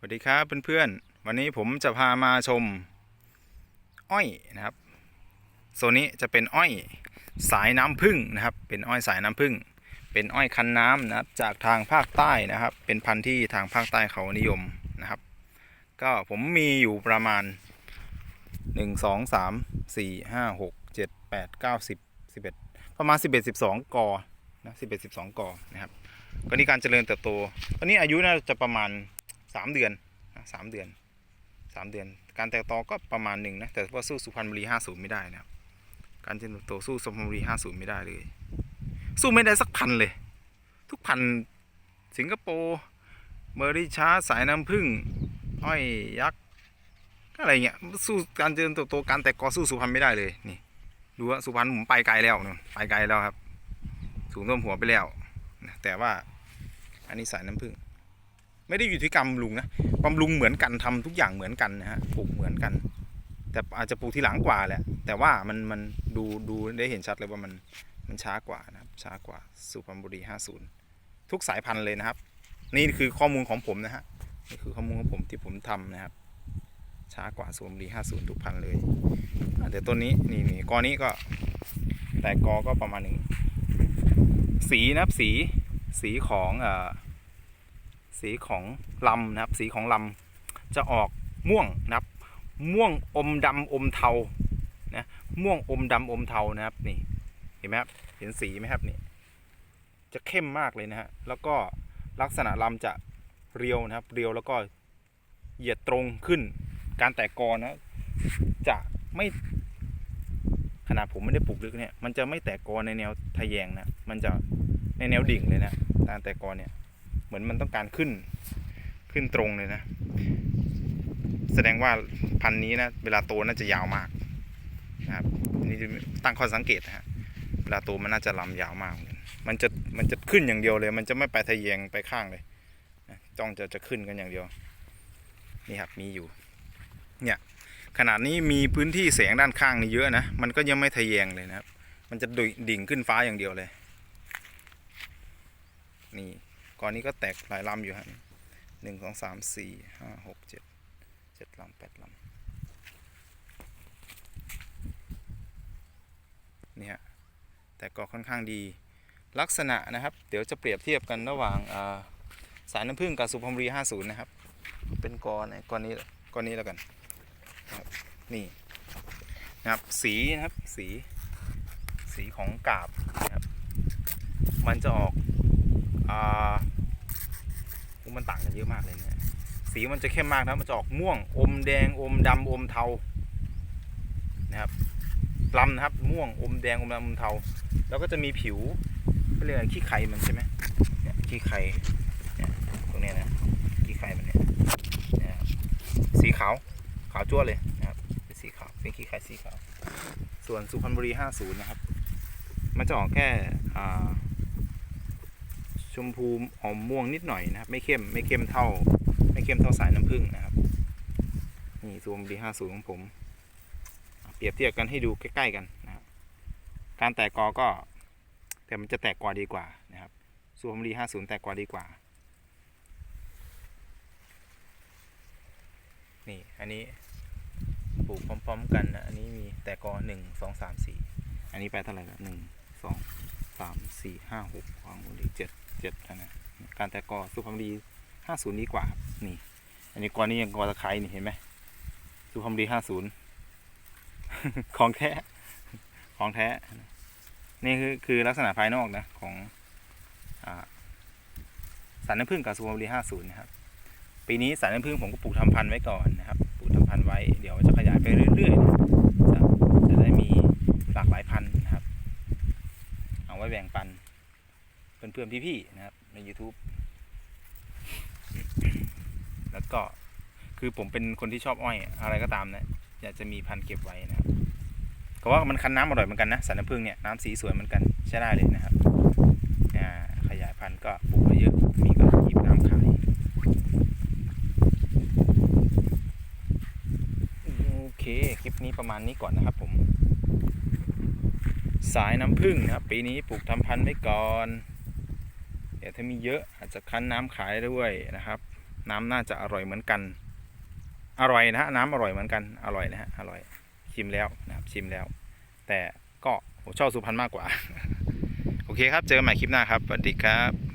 สวัสดีครับเพื่อนๆ วันนี้ผมจะพามาชม อ้อยนะครับโซนนี้จะเป็นอ้อยสายน้ำผึ้งนะครับ เป็นอ้อยสายน้ำผึ้งเป็นอ้อยคันน้ำนะครับ จากทางภาคใต้นะครับ เป็นพันธุ์ที่ทางภาคใต้เขานิยมนะครับ ก็ผมมีอยู่ประมาณ 1 2 3 4 5 6 7 8 9 10 11 ประมาณ 11 12 กอนะ11 12 กอนะครับ ก็นี่การเจริญเติบโตตอนนี้อายุน่าจะประมาณ 3เดือนสามเดือน3เดือน การแตกตอก็ประมาณหนึ่งนะแต่ว่าสู้สุพรรณบุรี50ไม่ได้นะการเจริญเติบโตสู้สุพรรณบุรี50ไม่ได้เลย สู้ไม่ได้สักพันเลย ทุกพันสิงคโปร์เมอริชาสายน้ำผึ้งอ้อยยักษ์อะไรเงี้ยสู้การเจริญเติบโตการแตกกอสู้สุพรรณไม่ได้เลยนี่ดูว่าสุพรรณผมไปไกลแล้วนู่นไปไกลแล้วครับสูงท่วมหัวไปแล้วแต่ว่าอันนี้สายน้ำผึ้ง ไม่ได้อยู่ที่กรรมลุงนะบำรุงเหมือนกันทำทุกอย่างเหมือนกันนะฮะปลูกเหมือนกัน แต่อาจจะปลูกทีหลังกว่าแหละแต่ว่ามันมันดูดูได้เห็นชัดเลยว่ามันมันช้ากว่านะครับช้ากว่าสุพรรณบุรี 50 ทุกสายพันธุ์เลยนะครับ นี่คือข้อมูลของผมนะฮะนี่คือข้อมูลของผมที่ผมทำนะครับ ช้ากว่าสุพรรณบุรี 50 ทุกพันธุ์เลยอะแต่ต้นนี้นี่นี่กอนี้ก็แต่กอก็ประมาณหนึ่งสีนะครับสีสีของเอ่อ สีของลำนะครับ สีของลำจะออกม่วงนะครับ ม่วงอมดำอมเทานะม่วงอมดำอมเทานะครับนี่เห็นไหมครับเห็นสีไหมครับนี่จะเข้มมากเลยนะฮะแล้วก็ลักษณะลำจะเรียวนะครับ เรียวแล้วก็เหยียดตรงขึ้น การแตกกอนะจะไม่ขนาดผมไม่ได้ปลูกลึกเนี่ยมันจะไม่แตกกอในแนวทะแยงนะมันจะในแนวดิ่งเลยนะการแตกกอเนี่ย เหมือนมันต้องการขึ้นขึ้นตรงเลยนะ แสดงว่าพันธุ์นี้นะ เวลาโตน่าจะยาวมากนะครับนี่ตั้งข้อสังเกตนะฮะเวลาโตมันน่าจะลำยาวมาก มันจะมันจะขึ้นอย่างเดียวเลย มันจะไม่ไปทะแยงไปข้างเลยจ้องจะจะขึ้นกันอย่างเดียวนี่ครับมีอยู่ เนี่ยขนาดนี้มีพื้นที่แสงด้านข้างนี่เยอะนะ มันก็ยังไม่ทะแยงเลยนะครับ มันจะดิ่งขึ้นฟ้าอย่างเดียวเลย นี่ ก่อนนี้ก็แตกหลายลำอยู่ฮะหนึ่งสองสามสี่ห้าหกเจ็ดเจ็ดลำแปดลำนี่ฮะแต่ก็ค่อนข้างดีลักษณะนะครับ เดี๋ยวจะเปรียบเทียบกันระหว่างาสายน้ำผึ้งกับสุพรรณรี 50 นะครับ เป็นกอไหนกอนี้กอนี้แล้วกันนี่นะครับสีนะครับสีสีของกาบนะครับมันจะออก อ่ามันต่างกันเยอะมากเลยเนี่ยสีมันจะเข้มมากนะมันจะออกม่วงอมแดงอมดำอมเทานะครับลำนะครับม่วงอมแดงอมดำอมเทา แล้วก็จะมีผิวเขาเรียกอะไรขี้ไข่มันใช่ไหมเนี่ยขี้ไข่เนี่ยตรงนี้นะขี้ไข่มันเนี่ยเนี่ยครับสีขาวขาวจั่วเลยนะครับเป็นสีขาวเป็นขี้ไข่สีขาว ส่วนสุพรรณบุรี 50 นะครับ มันจะออกแค่อ่า มพูออมม่วงนิดหน่อยนะครับ ไม่เข้มไม่เข้มเท่า ไม่เข้มเท่าสายน้ำผึ้งนะครับ นี่สุพรรณบุรี50 ของผม เปรียบเทียบกันให้ดูใกล้ๆกันนะครับ การแตกกอก็ แต่มันจะแตกกว่าดีกว่านะครับสุพรรณบุรี50แตกกว่าดีกว่า นี่อันนี้ปลูกพร้อม ๆ กันนะอันนี้มีแต่กอหนึ่งสองสามสี่อันนี้ไปเท่าไหร่ละหนึ่งสองสามสี่ห้าหกของบีเจ็ด เจ็ดนะการแต่กอสุพรรณบุรีห้าศูนย์นี้กว่าครับนี่ อันนี้กอนี้ยังกอตะไคร้นี่เห็นไหมสุพรรณบุรีห้าศูนย์ของแท้ของแท้ นี่คือคือลักษณะภายนอกนะของอ่าสารน้ำผึ้งกับสุพรรณบุรีห้าศูนย์นะครับปีนี้สายน้ำผึ้งผมก็ปลูกทำพันธุ์ไว้ก่อนนะครับปลูกทำพันธุ์ไว้เดี๋ยวจะขยายไปเรื่อยๆจะจะได้มีหลากหลายพันธุ์นะครับ เอาไว้แบ่งปัน เพื่อนๆพี่ๆนะครับใน YouTube แล้วก็คือผมเป็นคนที่ชอบอ้อยอะไรก็ตามนะอยากจะมีพันธุ์เก็บไว้นะครับก็ว่ามันคั้นน้ำอร่อยเหมือนกันนะสายน้ำผึ้งเนี่ยน้ำสีสวยเหมือนกันใช้ได้เลยนะครับขยายพันธุ์ก็ปลูกไว้เยอะมีก็หยิบน้ำขายโอเคคลิปนี้ประมาณนี้ก่อนนะครับผมสายน้ำผึ้งนะครับ ปีนี้ปลูกทำพันธุ์ไว้ก่อน เดี๋ยวถ้ามีเยอะอาจจะคั้นน้ำขายด้วยนะครับ น้ำน่าจะอร่อยเหมือนกัน อร่อยนะฮะน้ำอร่อยเหมือนกันอร่อยนะฮะอร่อยชิมแล้วนะครับชิมแล้ว แต่ก็ผมชอบสุพรรณมากกว่า โอเคครับ เจอกันใหม่คลิปหน้าครับสวัสดีครับ